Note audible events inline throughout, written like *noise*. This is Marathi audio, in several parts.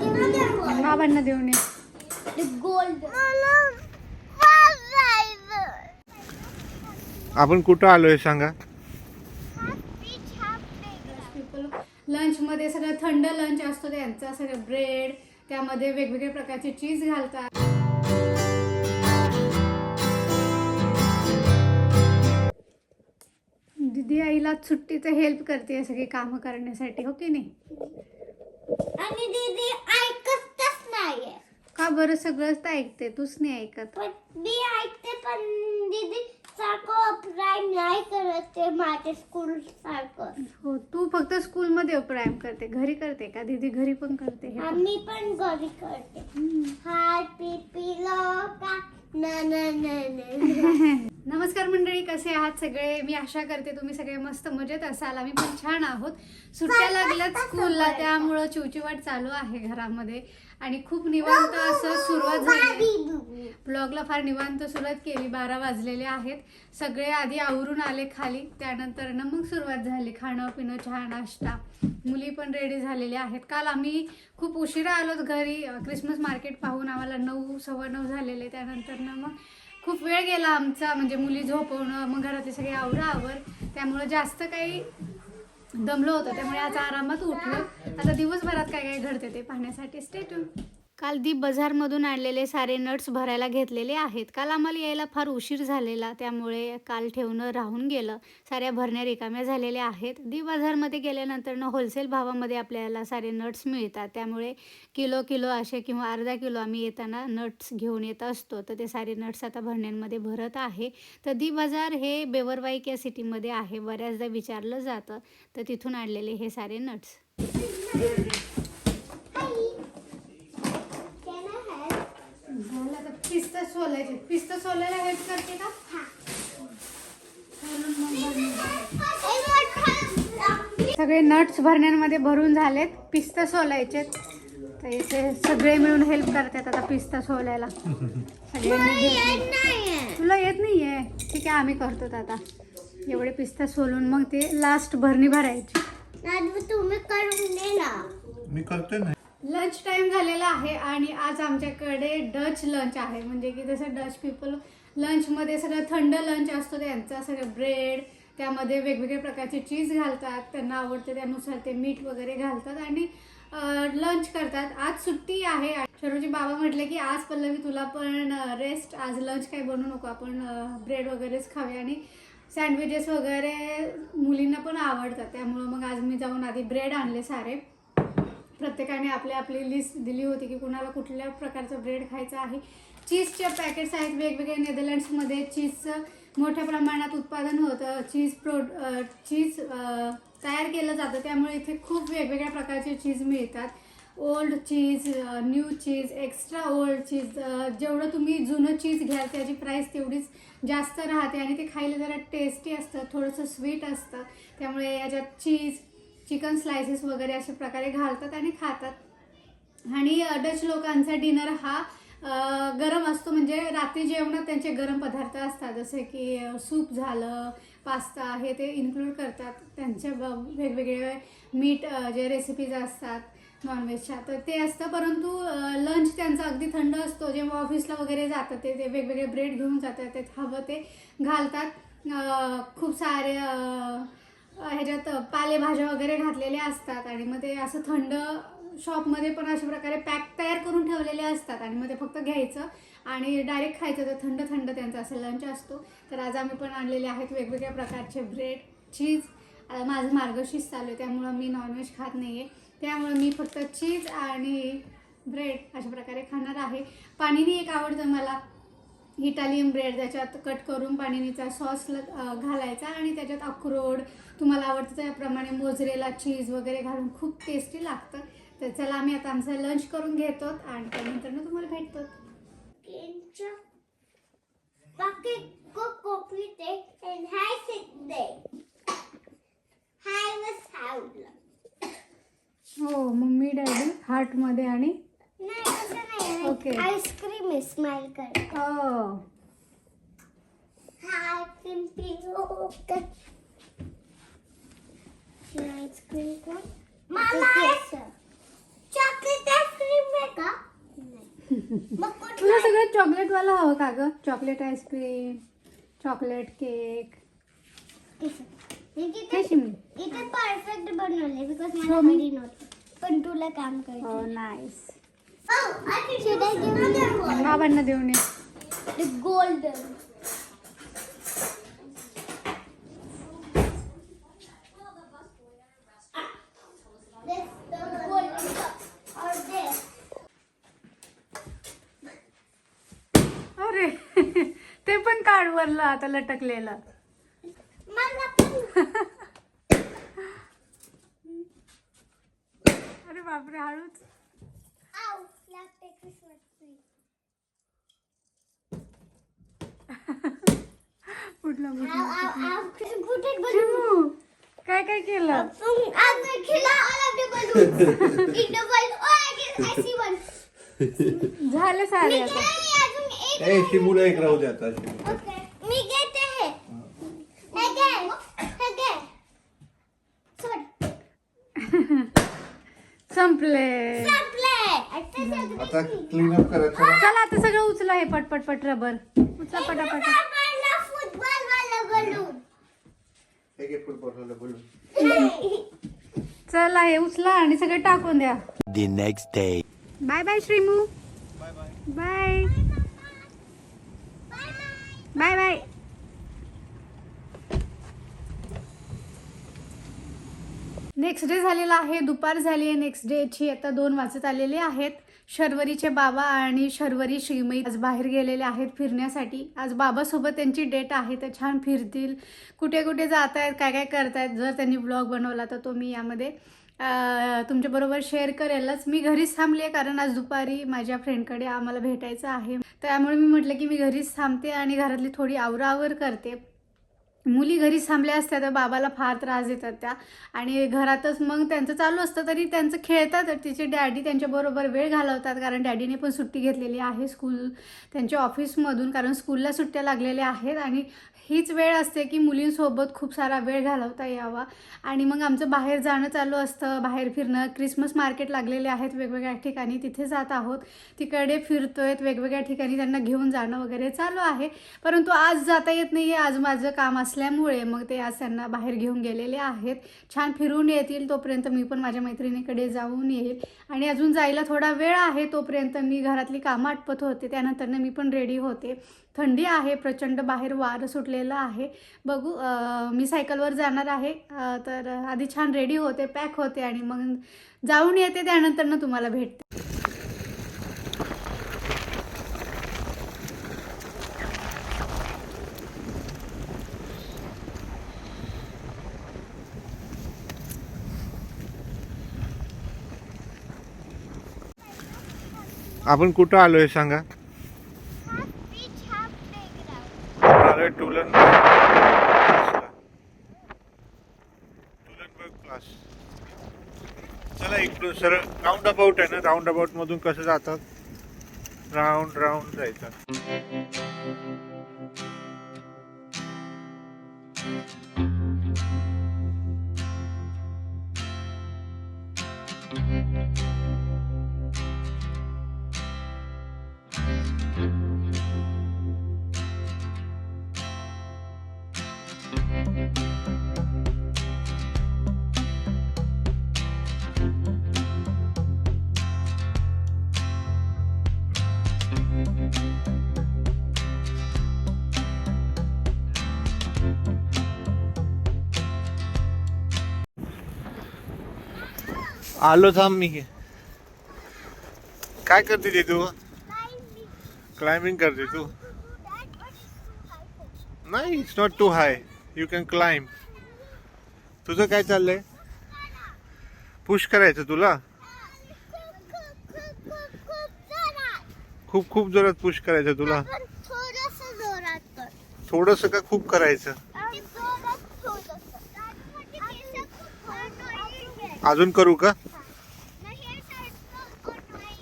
बाबांना देऊन ये. गोल्ड आपण कुठं आलोय सांगा? लंच मध्ये सगळं थंड लंच असतो त्यांचा सगळं ब्रेड त्यामध्ये वेगवेगळ्या प्रकारचे चीज घालतात. दिदी आईला सुट्टीचं हेल्प करते सगळी कामं करण्यासाठी हो की नाही? आणि दीदी ऐकतच नाहीये. का बरं सगळंच तर ऐकते? तूच नाही ऐकत. पण मी ऐकते पण दीदी सारखं प्राईम नाही करत ते माझ्या स्कूल सारखं. हो तू फक्त स्कूलमध्ये प्राईम करते. घरी करते का? दीदी घरी पण करते हे पण. आम्ही पण घरी करते. हाय पिपिलो का न न न न *laughs* नमस्कार मंडळी कसे आहात सगळे? मी आशा करते तुम्ही सगळे मस्त मजेत असाल. आम्ही पण छान आहोत. सुट्ट्या लागल्यात स्कूलला त्यामुळं चिवचिवाट चालू आहे घरामध्ये. आणि खूप निवांत असं सुरुवात झाली. ब्लॉगला फार निवांत सुरुवात केली. बारा वाजलेले आहेत. सगळे आधी आवरून आले खाली. त्यानंतर ना मग सुरुवात झाली. खाणं पिणं चहा नाश्ता. मुली पण रेडी झालेल्या आहेत. काल आम्ही खूप उशिरा आलोत घरी. क्रिसमस मार्केट पाहून आम्हाला नऊ सव्वा नऊ झालेले. त्यानंतर ना मग खूप वेळ गेला आमचा. म्हणजे मुली झोपवणं मग घरातले सगळे आवरावर त्यामुळं जास्त काही दमलो होतो त्यामुळे आज आरामात उठलो. आता दिवसभरात काय काय घडते ते पाहण्यासाठी स्टेटून काल दीप बाजारमधून आणलेले सारे नट्स भरायला घेतलेले आहेत. काल आम्हाला यायला फार उशीर झालेला त्यामुळे काल ठेवणं राहून गेलं. साऱ्या भरण्या रिकाम्या झालेल्या आहेत. दीप बाजारमध्ये गेल्यानंतर होलसेल भावामध्ये आपल्याला सारे नट्स मिळतात. त्यामुळे किलो किलो असे किंवा अर्धा किलो आम्ही येताना नट्स घेऊन येत असतो. तर ते सारे नट्स आता भरण्यांमध्ये भरत आहे. तर दी बाजार हे बेवरवाईक या सिटीमध्ये आहे. बऱ्याचदा विचारलं जातं. तर तिथून आणलेले हे सारे नट्स आता पिस्ता सोलायचे. पिस्ता सोलायला हेल्प करते का. सगळे नट्स भरण्यांमध्ये भरून झालेत. पिस्ता सोलायचे तर इथे सगळे मिळून हेल्प करतात आता पिस्ता सोलायला. घेतले. तुला येत नाहीये? ठीक आहे आम्ही करतो आता. एवढे पिस्ता सोलून मग ते लास्ट भरणी भरायची. तुम्ही करून मी करतोय ना. लंच टाईम झालेला आहे आणि आज आमच्याकडे डच लंच आहे. म्हणजे की जसं डच पीपल लंचमध्ये सगळं थंड लंच असतो त्यांचा सगळं ब्रेड त्यामध्ये वेगवेगळ्या प्रकारचे चीज घालतात त्यांना आवडते त्यानुसार ते मीठ वगैरे घालतात आणि लंच करतात. आज सुट्टी आहे शरूजी बाबा म्हटले की आज पल्लवी तुला पण रेस्ट आज लंच काही बनवू नको आपण ब्रेड वगैरेच खावे आणि सँडविचेस वगैरे मुलींना पण आवडतात. त्यामुळं मग आज मी जाऊन आधी ब्रेड आणले सारे. प्रत्येकाने आपली आपली लिस्ट दिली होती की कुणाला कुठल्या प्रकारचं ब्रेड खायचं आहे. चीजचे पॅकेट्स आहेत वेगवेगळ्या नेदरलँड्समध्ये चीजचं मोठ्या प्रमाणात उत्पादन होतं. चीज प्रो चीज तयार केलं जातं. त्यामुळे इथे खूप वेगवेगळ्या प्रकारचे चीज मिळतात. Old cheese new cheese extra old cheese जेवढं तुम्ही जुनं चीज घ्याल त्याची प्राईस तेवढीच जास्त राहते. आणि ते खायला जरा टेस्टी असतं थोडंसं स्वीट असतं. त्यामुळे याच्यात चीज चिकन स्लायसेस वगैरे अशा प्रकारे घालतात आणि खातात. आणि डच लोकांचा डिनर हा गरम असतो. म्हणजे रात्री जेवणात त्यांचे गरम पदार्थ असतात. जसे की सूप झालं पास्ता हे ते इन्क्लूड करतात. त्यांच्या ब- वेगवेगळे मीठ जे रेसिपीज असतात नॉनव्हेजच्या तर ते असतं. परंतु लंच त्यांचा अगदी थंड असतो. जेव्हा ऑफिसला वगैरे जातात ते ते वेगवेगळे ब्रेड घेऊन जातात. ते हवं ते घालतात. खूप सारे ह्याच्यात पालेभाज्या वगैरे घातलेल्या असतात आणि मग ते असं थंड शॉपमध्ये पण अशा प्रकारे पॅक तयार करून ठेवलेले असतात आणि मग ते फक्त घ्यायचं आणि डायरेक्ट खायचं तर थंड थंड त्यांचा असं लंच असतो. तर आज आम्ही पण आणलेले आहेत वेगवेगळ्या प्रकारचे ब्रेड चीज आता माझं मार्गशीर्ष चालू आहे त्यामुळं मी नॉनव्हेज खात नाही आहे त्यामुळं मी फक्त चीज आणि ब्रेड अशा प्रकारे खाणार आहे. पाणीनी एक आवडतं मला. इटालियन ब्रेड त्याच्यात कट करून पाणीनीचा सॉस घालायचा आणि त्याच्यात अक्रोड तुम्हाला आवडतं त्याप्रमाणे मोजरेला चीज वगैरे घालून खूप टेस्टी लागतं. तर चला आम्ही आता आमचं लंच करून घेतो आणि त्यानंतर तुम्हाला भेटतो. हो मम्मी डॅडी हार्टमध्ये आणि नाही असं नाही Okay. आईस्क्रीम आहे स्माइल कर हो हाय पिंपी ओके आईस्क्रीम कोण मला चॉकलेट आईस्क्रीम मग कुठला तुला सगळं चॉकलेट वाला हवं का ग? चॉकलेट आईस्क्रीम चॉकलेट केक हे किती काय शिमली. इथे परफेक्ट बनवले बिकॉज Show मला me. घरी नव्हतं. पण तुला काम हो करायचं नाईस बाबांना देऊन ये. अरे *laughs* ते पण काढ वरलं आता लटकलेलं. *laughs* अरे बापरे हळूच. Guess I see one. झालं सारे आता. शिमूला एक. राहू दे आता शिमू ओके मी घेते हे. हे. घे हे घे. सोड. संपले. आता क्लीन अप करायचं. चला आता सगळं उचला हे पटपट पट रबर. उचला पटापट फुटबॉल वाला बलून हे फुटबॉल बोलू चला हे उचला आणि सगळं टाकून द्या. The next day. Bye bye Shrimu. Bye bye bye next day झालेला आहे दुपार झाली आहे नेक्स्ट डेची आता दोन वाजत आलेले आहेत. शर्वरीचे बाबा आणि शर्वरी श्रीमई आज बाहेर गेलेले आहेत फिरण्यासाठी. आज बाबासोबत त्यांची डेट आहे तर छान फिरतील. कुठे कुठे जात आहेत काय काय करतायत जर त्यांनी ब्लॉग बनवला तर तो मी यामध्ये तुमच्याबरोबर शेअर करेलच. मी घरीच थांबली आहे कारण आज दुपारी माझ्या फ्रेंडकडे आम्हाला भेटायचं आहे. त्यामुळे मी म्हटलं की मी घरीच थांबते आणि घरातली थोडी आवरावर करते. मुली घरी थांबल्या असत्या तर बाबाला फार त्रास देतात त्या. आणि घरातच मग त्यांचं चालू असतं तरी त्यांचं खेळतात. तर तिचे डॅडी त्यांच्याबरोबर वेळ घालवतात कारण डॅडीने पण सुट्टी घेतलेली आहे स्कूल त्यांच्या ऑफिसमधून कारण स्कूलला सुट्ट्या लागलेल्या आहेत. आणि हीच वेळ असते की मुलींसोबत खूप सारा वेळ घालवता यावा. आणि मग आमचं बाहेर जाणं चालू असतं. बाहेर फिरणं. क्रिसमस मार्केट लागलेले आहेत वेगवेगळ्या ठिकाणी. तिथे जात आहोत. तिकडे फिरतोय. वेगवेगळ्या ठिकाणी त्यांना घेऊन जाणं वगैरे चालू आहे. परंतु आज जाता येत नाही आहे आज माझं काम असल्यामुळे मग ते आज त्यांना बाहेर घेऊन गेलेले आहेत. छान फिरून येतील. तोपर्यंत मी पण माझ्या मैत्रिणीकडे जाऊन येईल. आणि अजून जायला थोडा वेळ आहे. तोपर्यंत मी घरातली कामं आटपत होते. त्यानंतरनं मी पण रेडी होते. थंडी आहे प्रचंड बाहेर वारं सुटलेलं आहे. बघू मी सायकलवर जाणार आहे. तर आधी छान रेडी होते पॅक होते आणि मग जाऊन येते त्यानंतरनं तुम्हाला भेटते. आपण कुठं आलोय सांगा बीच हा प्लेग्राऊंड टुलन टुलनबर्ग क्लास चला इकडून सरळ राऊंड अबाउट आहे ना? राऊंड अबाउट मधून कसं जातात? राऊंड राऊंड जायचं. आलो थांब मी काय करते ते तू? क्लाइम्बिंग करते तू. नाही it's not too high you can climb तुझं काय चाललंय? पुश करायचं तुला? खूप खूप जोरात पुश करायचं तुला. थोडस का खूप करायचं? अजून करू का नाही, हे सारखं annoying.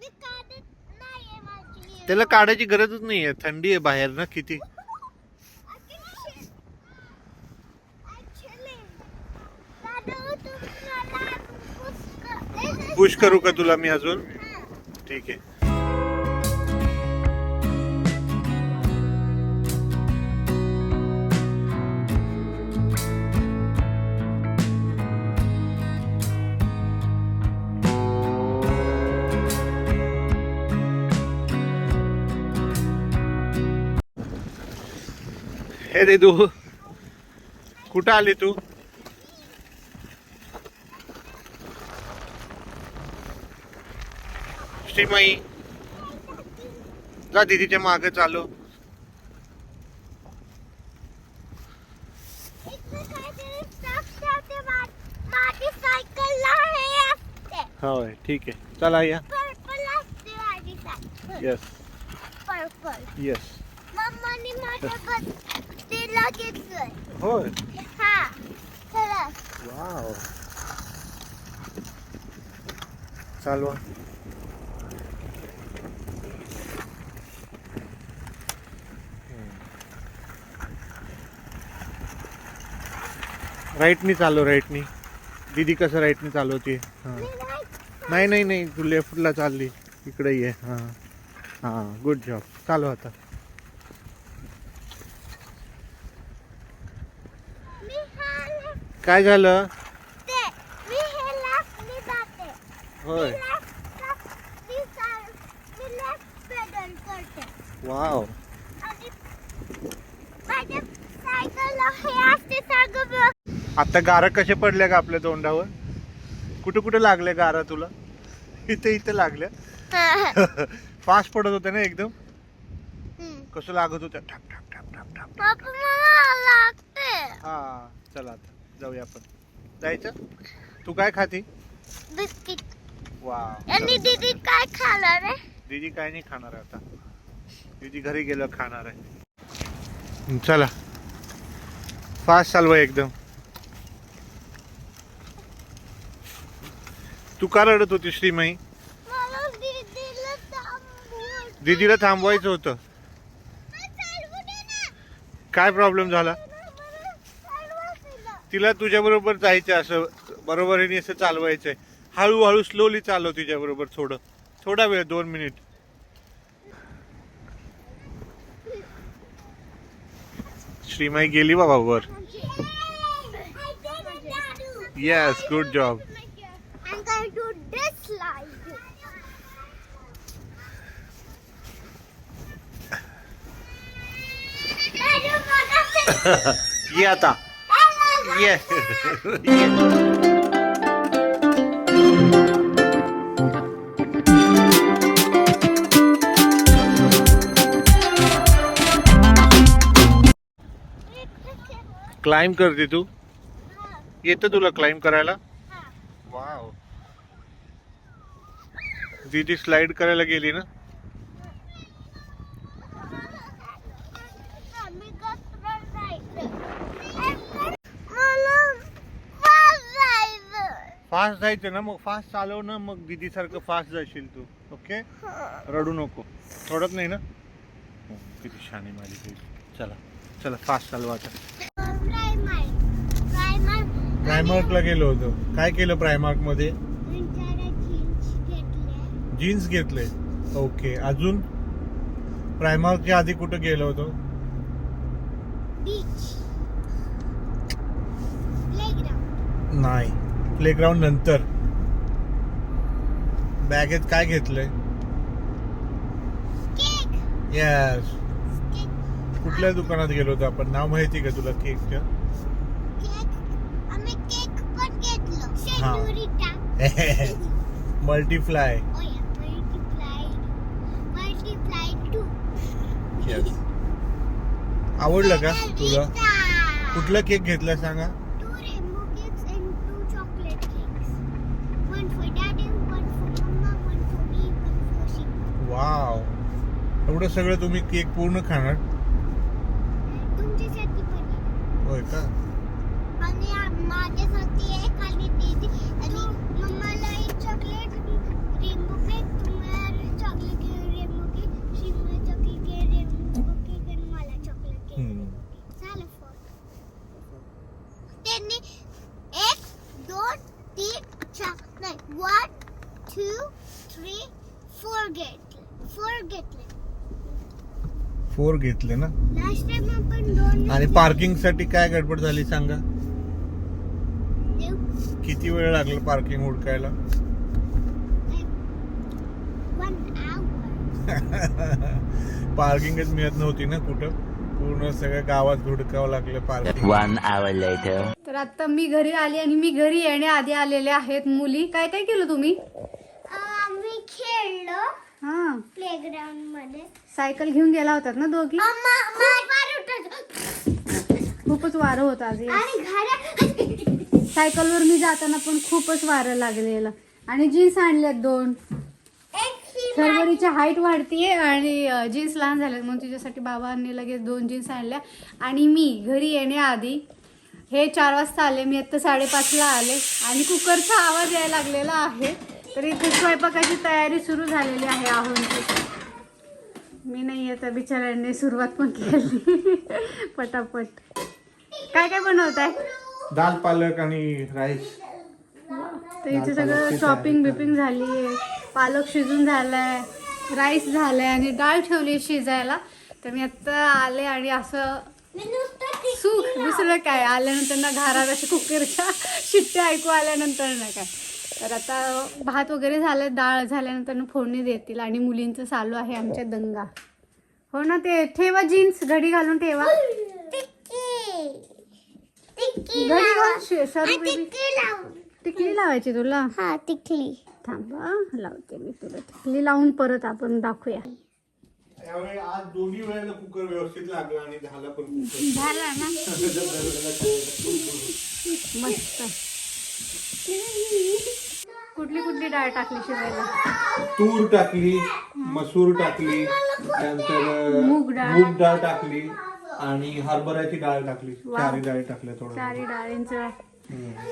मी काढत नाहीये माझी. त्याला काढायची गरजच नाहीये. थंडी आहे बाहेर ना किती. पुश करू का तुला मी अजून? ठीक आहे. दे तू. कुठं आली तू? श्रीमाई जा दीदीच्या मागे चालू. हे होय ठीक आहे. चला या. येस येस *laughs* मम्मानी माझ्या बस तिला घेतलंय होय. हा चला. वाव. चालवा. राईटनी चालव राईटनी. दीदी कसं राईटनी चालवते? हां. नाही नाही नाही. तू लेफ्टला चालली. इकडे ये. हां. हां गुड जॉब चालू आता मी हा left काय झालं? होय. Pedal wow. आता गारा कसे पडल्या का आपल्या तोंडावर? कुठे कुठे लागले गारा तुला? इथे इथे लागल्या फास्ट *laughs* पडत होत्या ना एकदम. कसं लागत होत्या ठक ठक ठक ठक ठक पप्पा मला लागते. हा चला आता. जाऊया आपण. जायचं? तू काय खाती? बिस्किट. वा. आणि दीदी काय खाणार रे दीदी काय नाही खाणार आहे आता. दीदी घरी गेलं खाणार आहे. चला. फास्ट चालवा एकदम. तू का रडत होती श्रीमयी? मला दीदीला दीदीला थांबवायचं होतं. काय प्रॉब्लेम झाला? तिला. तिला तुझ्या बरोबर जायचं असं बरोबरीने असं चालवायचंय हळूहळू स्लोली चालव तिच्या बरोबर थोडं थोडा वेळ दोन मिनिट श्रीमाई गेली बाबा वर. Yes good job. ये आता ये ये. क्लाइंब करते तू? येतं तुला क्लाइंब करायला? वाव दीदी स्लाइड करायला गेली ना मी कसं जायचं? मला fast जायचं. फास्ट जायचं ना मग फास्ट चालव ना मग दीदी सारखं फास्ट जाशील तू ओके? रडू नको. रडत नाही ना? हो, किती छान आहे माझी बहीण चला चला फास्ट चालवा आता. प्रायमार्कला गेलो होतो. काय केलं प्रायमार्कमध्ये. जीन्स घेतले. ओके अजून? प्रायमार्कच्या आधी कुठं गेलो होतो. नाही. प्लेग्राऊंड नंतर. बॅगेत काय घेतलंय. येस. कुठल्या दुकानात गेलो होतो आपण? नाव माहिती का तुला केकच्या. हा. मल्टीफ्लाय *laughs* Oh आवडलं का तुला. कुठला केक घेतला सांगा? वाव. एवढं सगळं तुम्ही केक पूर्ण खाणार. होय का? आणि माझ्यासाठी एक आणि दीदी आणि मम्माला एक चॉकलेट रेनबो केक तुम्हाला chocolate rainbow cake Shimla chocolate rainbow cake आणि मला चॉकलेट केक हम्म. झालं फोर त्यांनी एक दोन तीन चार नाही वन two, three, four घेतले फोर घेतले फोर घेतले ना? लास्ट टाइम आपण दोन आणि पार्किंगसाठी काय गडबड झाली सांगा? किती वेळ लागला पार्किंग आवर पार्किंगच मिळत नव्हती ना कुठं? पूर्ण सगळ्या गावात हुडकावं लागलं पार्किंग One hour later. तर आता मी घरी आली आणि मी घरी येण्याआधी आलेल्या आहेत मुली. काय काय केलं तुम्ही? आम्ही खेळलो. हा. मध्ये. सायकल घेऊन गेला होतात ना दोघी? खूपच वारं होतं आज सायकलवर मी जाताना पण खूपच वारं लागलेलं. आणि जीन्स आणल्यात दोन. फरवरीची हाईट वाढतीये आणि जीन्स लहान झाल्यात म्हणून तिच्यासाठी बाबांनी लगेच दोन जीन्स आणल्या. आणि मी घरी येण्याआधी हे चार वाजता आले. मी आत्ता साडेपाचला आले. आणि कुकरचा आवाज यायला लागलेला आहे. तर इथे स्वयंपाकाची तयारी सुरू झालेली आहे आहूनची मी नाही आहे तर बिचाऱ्यांनी सुरुवात पण केली. *laughs* पटापट. काय काय बनवत आहे दाल पालक आणि राईस. तर इथे सगळं शॉपिंग बिपिंग झाली आहे पालक शिजून झालाय राईस झालाय आणि डाळ ठेवली शिजायला. तर मी आत्ता आले आणि असं सुख दुसरं काय? आल्यानंतर ना घरात अशा कुकरच्या *laughs* शिट्ट्या ऐकू आल्यानंतर ना काय? तर आता भात वगैरे झालं डाळ झाल्यानंतर ना फोडणी देतील आणि मुलींचं चालू आहे आमच्या दंगा. हो ना ते ठेवा जीन्स घडी घालून ठेवा. घडी टिकली लावायची तुला? हा टिकली. थांबा लावते मी तुला. टिकली लावून परत आपण दाखवूया. यावेळी आज दोन्ही वेळेला कुकर व्यवस्थित लागला आणि झाला पण झाला ना. *laughs* मस्त. *laughs* कुठली कुठली डाळ टाकली शिजायला? तूर टाकली मसूर टाकली त्यानंतर मूग डाळ. मूग डाळ टाकली आणि हरभऱ्याची डाळ टाकली. चारी डाळी टाकल्या थोडं चारी डाळींचं.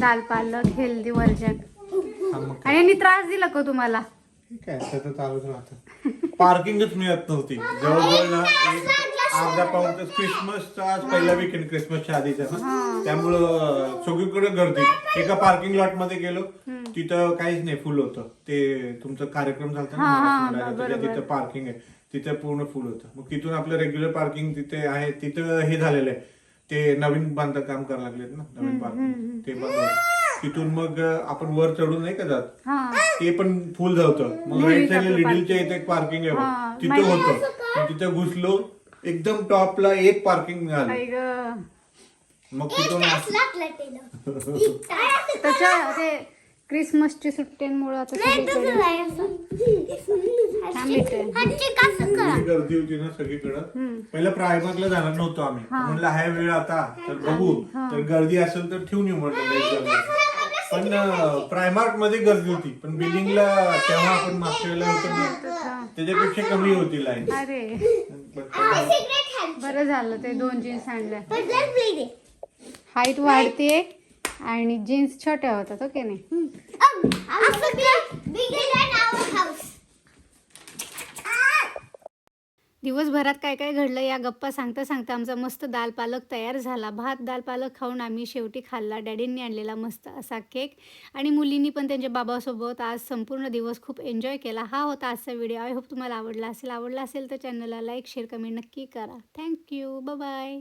दाल पालक हेल्दी वर्जन. आणि यांनी त्रास दिला का तुम्हाला? ठीक आहे त्याचं चालूच राहतं. पार्किंगच मिळत नव्हती. जवळजवळ ना अर्धा पाऊन तास क्रिसमसचा आज पहिला वीकेंड क्रिसमसच्या आधीचा ना. त्यामुळं सगळीकडे गर्दी. एका पार्किंग लॉटमध्ये गेलो. तिथं काहीच नाही फुल होतं. ते तुमचा कार्यक्रम झाला हा, हा. तिथं पार्किंग आहे. तिथं पूर्ण फुल होतं. मग तिथून आपलं रेग्युलर पार्किंग तिथे आहे. तिथं हे झालेलं आहे. ते नवीन बांधकाम करायला लागलेत ना नवीन पार्किंग ते बंद होतं. तिथून मग अं, आपण वर चढून नाही का जात? हा. ते पण फुल जातं मग राईट साईडला लिडिलच्या इथे एक पार्किंग आहे हा, बघ. तिथं होतं. मग तिथं घुसलो एकदम टॉपला एक पार्किंग मिळाली आई ग. मग तिथून तास लागला त्याला. *laughs* त्याच्या ते क्रिसमसची सुट्ट्यांमुळे आता सगळीकडे. गर्दी होती ना सगळीकडं. पहिलं प्रायमर्कला जाणार नव्हतो आम्ही. म्हणलं हाय वेळ आता. तर बघू. तर गर्दी असेल तर ठेवून येऊ म्हटलं. पण प्रायमार्कमध्ये गर्दी होती. पण बिल्डिंगला तेव्हा आपण मागच्या वेळेला होतो ना त्याच्यापेक्षा कमी होती लाईन. बरं झालं ते दोन जीन्स आणल्या. बदलत प्ले दे हाईट वाढते आणि जीन्स छोट्या होतात ओके नाही? दिवसभरात काय काय घडलं या गप्पा सांगता सांगता आमचा मस्त दाल पालक तयार झाला. भात दाल पालक खाऊन आम्ही शेवटी खाल्ला. डॅडींनी आणलेला मस्त असा केक. आणि मुलींनी पण त्यांच्या बाबासोबत आज संपूर्ण दिवस खूप एन्जॉय केला. हा होता आजचा व्हिडिओ आय होप तुम्हाला आवडला असेल. आवडला असेल तर चॅनलला लाईक शेअर कमेंट नक्की करा. Thank you bye